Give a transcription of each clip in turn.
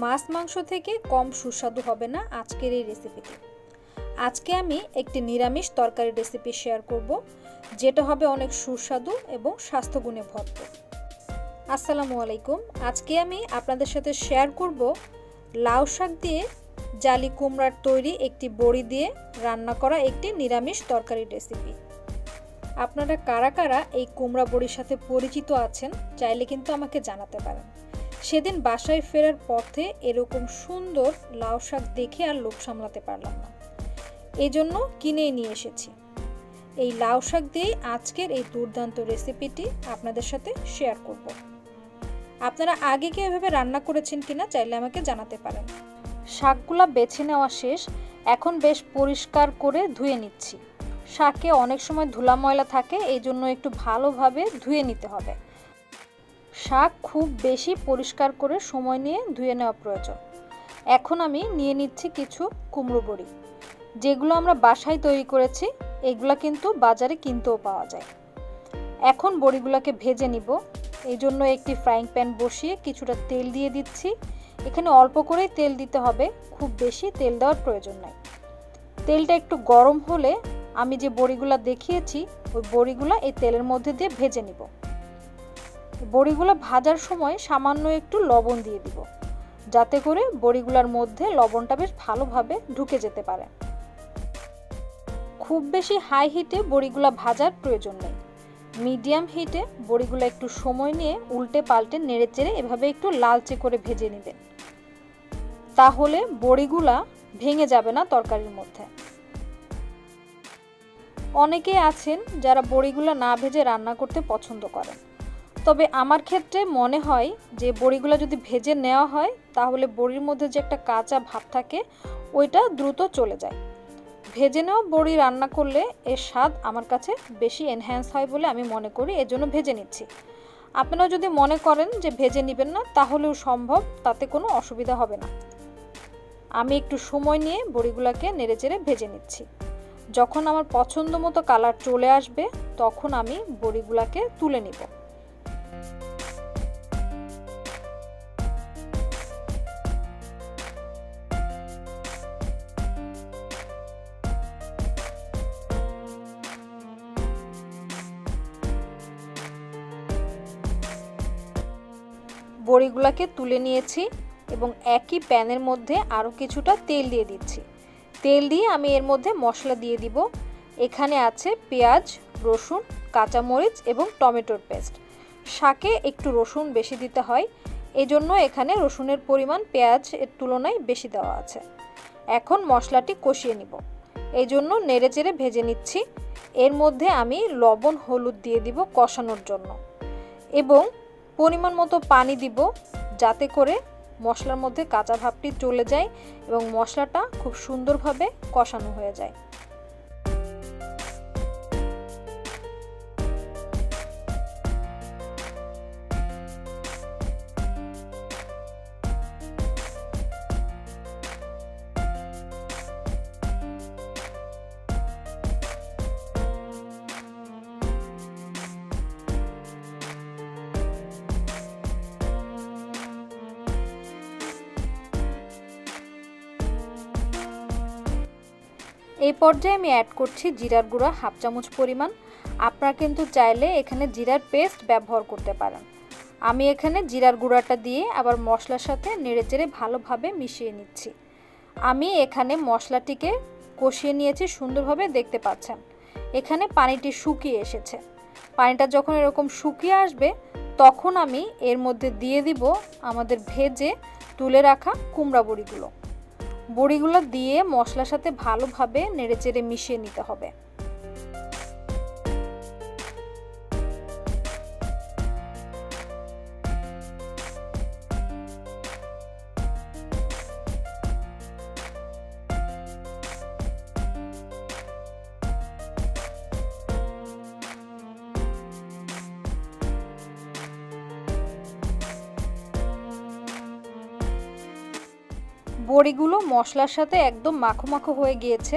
মাছ মাংস থেকে কম সুস্বাদু হবে না আজকের এই রেসিপিটি আজকে আমি একটি নিরামিষ তরকারি রেসিপি শেয়ার করব, যেটা হবে অনেক সুস্বাদু এবং স্বাস্থ্যগুণে ভরপুর। আসসালামু আলাইকুম। আজকে আমি আপনাদের সাথে শেয়ার করব লাউ শাক দিয়ে জালি কুমড়ার তৈরি একটি বড়ি দিয়ে রান্না করা একটি নিরামিষ তরকারি রেসিপি আপনারা কারা কারা এই কুমড়া বড়ির সাথে পরিচিত আছেন, চাইলে কিন্তু আমাকে জানাতে পারেন। সেদিন বাসায় ফেরার পথে এরকম সুন্দর লাউ শাক দেখে আর লোভ সামলাতে পারলাম না। এই জন্য কিনেই নিয়ে এসেছি। এই লাউ শাক দিয়েই আজকের এই দুর্দান্ত রেসিপিটি আপনাদের সাথে শেয়ার করব। আপনারা আগে কি এভাবে রান্না করেছেন কিনা চাইলে আমাকে জানাতে পারেন। শাকগুলা বেছে নেওয়া শেষ, এখন বেশ পরিষ্কার করে ধুয়ে নিচ্ছি। শাকে অনেক সময় ধুলা ময়লা থাকে এই জন্য একটু ভালোভাবে ধুয়ে নিতে হবে। শাক খুব বেশি পরিষ্কার করে সময় নিয়ে ধুয়ে নেওয়া প্রয়োজন। এখন আমি নিয়ে নিচ্ছি কিছু কুমড়ো বড়ি। যেগুলো আমরা বাসায় তৈরি করেছি, এগুলো কিন্তু বাজারে কিনতেও পাওয়া যায়। এখন বড়িগুলোকে ভেজে নিব। এই জন্য একটি ফ্রাইং প্যান বসিয়ে কিছুটা তেল দিয়ে দিচ্ছি। এখানে অল্প করেই তেল দিতে হবে, খুব বেশি তেল দেওয়ার প্রয়োজন নাই। তেলটা একটু গরম হলে আমি যে বড়িগুলো দেখিয়েছি, ওই বড়িগুলো এই তেলের মধ্যে দিয়ে ভেজে নিব। বড়িগুলো ভাজার সময় সামান্য একটু লবণ দিয়ে দিব, যাতে করে বড়িগুলোর মধ্যে লবণটা বেশ ভালোভাবে ঢুকে যেতে পারে। খুব বেশি হাই হিটে বড়িগুলো ভাজার প্রয়োজন নেই। মিডিয়াম হিটে বড়িগুলো একটু সময় নিয়ে উল্টে পাল্টে নেড়ে চেড়ে এভাবে একটু লালচে করে ভেজে নেবেন। তাহলে বড়িগুলা ভেঙে যাবে না তরকারির মধ্যে। অনেকেই আছেন যারা বড়িগুলো না ভেজে রান্না করতে পছন্দ করেন। তবে আমার ক্ষেত্রে মনে হয় যে বড়িগুলো যদি ভেজে নেওয়া হয়, তাহলে বড়ির মধ্যে যে একটা কাঁচা ভাব থাকে, ওইটা দ্রুত চলে যায়। ভেজে নেওয়া বড়ি রান্না করলে এর স্বাদ আমার কাছে বেশি এনহ্যান্স হয় বলে আমি মনে করি এজন্য ভেজে নিচ্ছি। আপনারা যদি মনে করেন যে ভেজে নেবেন না, তাহলেও সম্ভব, তাতে কোনো অসুবিধা হবে না। আমি একটু সময় নিয়ে বড়িগুলোকে নেড়েচেড়ে ভেজে নিচ্ছি। যখন আমার পছন্দ মতো কালার চলে আসবে, তখন আমি বড়িগুলোকে তুলে নিব। বড়িগুলোকে তুলে নিয়েছি এবং একই প্যানের মধ্যে আরও কিছুটা তেল দিয়ে দিচ্ছি। তেল দিয়ে আমি এর মধ্যে মশলা দিয়ে দিব। এখানে আছে পেঁয়াজ, রসুন, কাঁচামরিচ এবং টমেটোর পেস্ট। শাকে একটু রসুন বেশি দিতে হয়, এজন্য এখানে রসুনের পরিমাণ পেঁয়াজ এর তুলনায় বেশি দেওয়া আছে। এখন মশলাটি কষিয়ে নিব। এই জন্য নেড়ে চেড়ে ভেজে নিচ্ছি। এর মধ্যে আমি লবণ, হলুদ দিয়ে দিব কষানোর জন্য। এবং পরিমাণ মতো পানি দিব যাতে করে মশলার মধ্যে কাঁচা ভাবটি চলে যায় এবং মশলাটা খুব সুন্দরভাবে কষানো হয়ে যায়। এই পর্যায়ে আমি অ্যাড করছি জিরার গুঁড়া হাফ চামচ পরিমাণ। আপনারা কিন্তু চাইলে এখানে জিরার পেস্ট ব্যবহার করতে পারেন। আমি এখানে জিরার গুঁড়াটা দিয়ে আবার মশলার সাথে নেড়েচেড়ে ভালোভাবে মিশিয়ে নিচ্ছি। আমি এখানে মশলাটিকে কষিয়ে নিয়েছি, সুন্দরভাবে দেখতে পাচ্ছেন। এখানে পানিটি শুকিয়ে এসেছে। পানিটা যখন এরকম শুকিয়ে আসবে, তখন আমি এর মধ্যে দিয়ে দিব আমাদের ভেজে তুলে রাখা কুমড়া বড়িগুলো বড়িগুলো দিয়ে মশলার সাথে ভালোভাবে নেড়েচেড়ে মিশিয়ে নিতে হবে। বড়িগুলো মশলার সাথে একদম মাখো মাখো হয়ে গিয়েছে।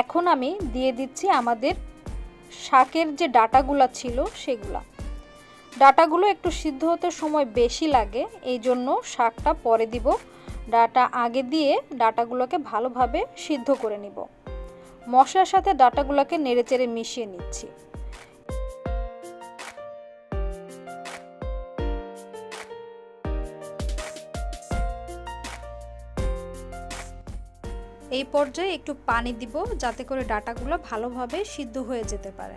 এখন আমি দিয়ে দিচ্ছি আমাদের শাকের যে ডাটাগুলা ছিল সেগুলা। ডাটাগুলো একটু সিদ্ধ হতে সময় বেশি লাগে, এই জন্য শাকটা পরে দিব। ডাটা আগে দিয়ে ডাটাগুলোকে ভালোভাবে সিদ্ধ করে নিব। মশলার সাথে ডাটাগুলোকে নেড়েচেড়ে মিশিয়ে নিচ্ছি। এই পর্যায়ে একটু পানি দিব যাতে করে ডাটাগুলো ভালোভাবে সিদ্ধ হয়ে যেতে পারে।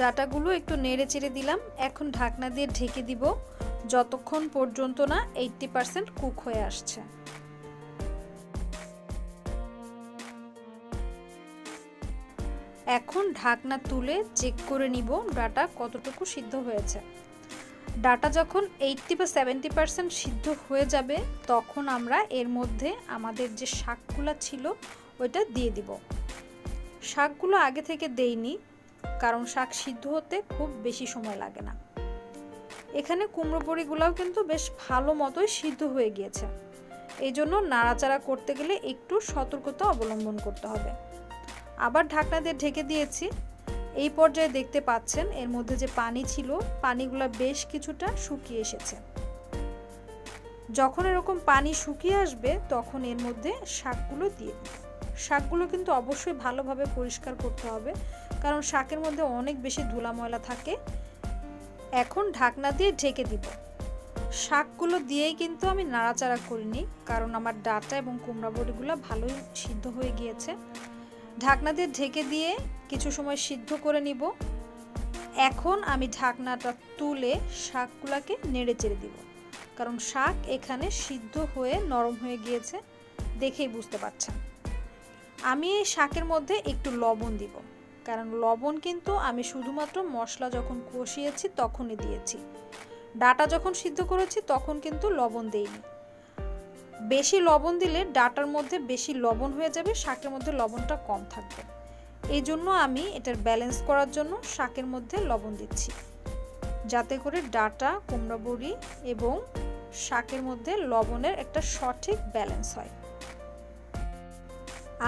ডাটাগুলো একটু নেড়ে চেড়ে দিলাম। এখন ঢাকনা দিয়ে ঢেকে দিব। যতক্ষণ পর্যন্ত না এইটটি পারসেন্ট কুক হয়ে আসছে। এখন ঢাকনা তুলে চেক করে নিব ডাটা কতটুকু সিদ্ধ হয়েছে। ডাটা যখন এইটটি বা সেভেন্টি পারসেন্ট সিদ্ধ হয়ে যাবে, তখন আমরা এর মধ্যে আমাদের যে শাকগুলো ছিল, ওইটা দিয়ে দিব। শাকগুলো আগে থেকে দেইনি, কারণ শাক সিদ্ধ হতে খুব বেশি সময় লাগে না। এখানে কুমড়ো বড়িগুলোও কিন্তু বেশ ভালো মতোই সিদ্ধ হয়ে গিয়েছে। এই জন্য নাড়াচাড়া করতে গেলে একটু সতর্কতা অবলম্বন করতে হবে। আবার ঢাকনা দিয়ে ঢেকে দিয়েছি। এই পর্যায়ে দেখতে পাচ্ছেন, এর মধ্যে যে পানি ছিল, পানিগুলো বেশ কিছুটা শুকিয়ে এসেছে। যখন এরকম পানি শুকিয়ে আসবে, তখন এর মধ্যে শাকগুলো দিয়ে শাকগুলো কিন্তু অবশ্যই ভালোভাবে পরিষ্কার করতে হবে, কারণ শাকের মধ্যে অনেক বেশি ধুলা ময়লা থাকে। এখন ঢাকনা দিয়ে ঢেকে দিব। শাকগুলো দিয়েই কিন্তু আমি নাড়াচাড়া করিনি, কারণ আমার ডাটা এবং কুমড়া বড়িগুলো ভালোই সিদ্ধ হয়ে গিয়েছে। ঢাকনা দিয়ে ঢেকে দিয়ে কিছু সময় সিদ্ধ করে নিব। এখন আমি ঢাকনাটা তুলে শাকগুলোকে নেড়ে চেড়ে দিব। কারণ শাক এখানে সিদ্ধ হয়ে নরম হয়ে গিয়েছে, দেখেই বুঝতে পারছেন। আমি এই শাকের মধ্যে একটু লবণ দিব, কারণ লবণ কিন্তু আমি শুধুমাত্র মশলা যখন কষিয়েছি তখনই দিয়েছি। ডাটা যখন সিদ্ধ করেছি তখন কিন্তু লবণ দেইনি। বেশি লবণ দিলে ডাটার মধ্যে বেশি লবণ হয়ে যাবে, শাকের মধ্যে লবণটা কম থাকবে। এই জন্য আমি এটার ব্যালেন্স করার জন্য শাকের মধ্যে লবণ দিচ্ছি। যাতে করে ডাটা, কুমড়া বড়ি এবং শাকের মধ্যে লবণের একটা সঠিক ব্যালেন্স হয়।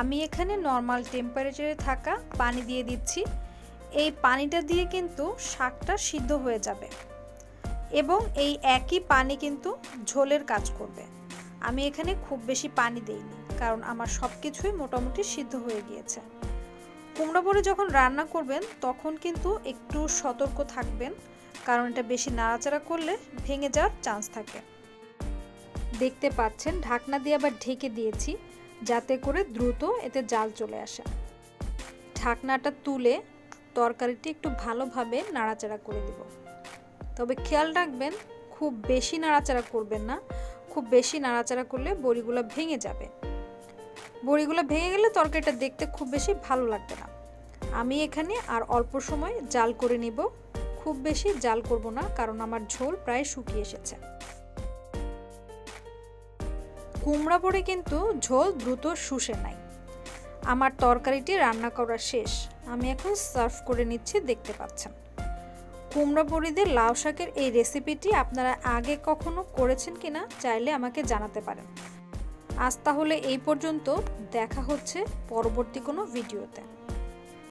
আমি এখানে নর্মাল টেম্পারেচারে থাকা পানি দিয়ে দিচ্ছি। এই পানিটা দিয়ে কিন্তু শাকটা সিদ্ধ হয়ে যাবে এবং এই একই পানি কিন্তু ঝোলের কাজ করবে। আমি এখানে খুব বেশি পানি দেইনি, কারণ আমার সব কিছুই মোটামুটি সিদ্ধ হয়ে গিয়েছে। কুমড়া বড়ি যখন রান্না করবেন, তখন কিন্তু একটু সতর্ক থাকবেন, কারণ এটা বেশি নাড়াচাড়া করলে ভেঙে যাওয়ার চান্স থাকে। দেখতে পাচ্ছেন, ঢাকনা দিয়ে আবার ঢেকে দিয়েছি, যাতে করে দ্রুত এতে জাল চলে আসে। ঢাকনাটা তুলে তরকারিটি একটু ভালোভাবে নাড়াচাড়া করে দিব তবে খেয়াল রাখবেন, খুব বেশি নাড়াচাড়া করবেন না খুব বেশি নাড়াচাড়া করলে বড়িগুলো ভেঙে যাবে। বড়িগুলো ভেঙে গেলে তরকারিটা দেখতে খুব বেশি ভালো লাগবে না। আমি এখানে আর অল্প সময় জাল করে নিব। খুব বেশি জাল করব না, কারণ আমার ঝোল প্রায় শুকিয়ে এসেছে। কুমড়া পরে কিন্তু ঝোল দ্রুত শুষে নাই আমার তরকারিটি রান্না করা শেষ। আমি এখন সার্ভ করে নিচ্ছি, দেখতে পাচ্ছেন। কুমড়া বড়িদের লাউ শাকের এই রেসিপিটি আপনারা আগে কখনো করেছেন কিনা চাইলে আমাকে জানাতে পারেন। আজ তাহলে এই পর্যন্ত, দেখা হচ্ছে পরবর্তী কোনো ভিডিওতে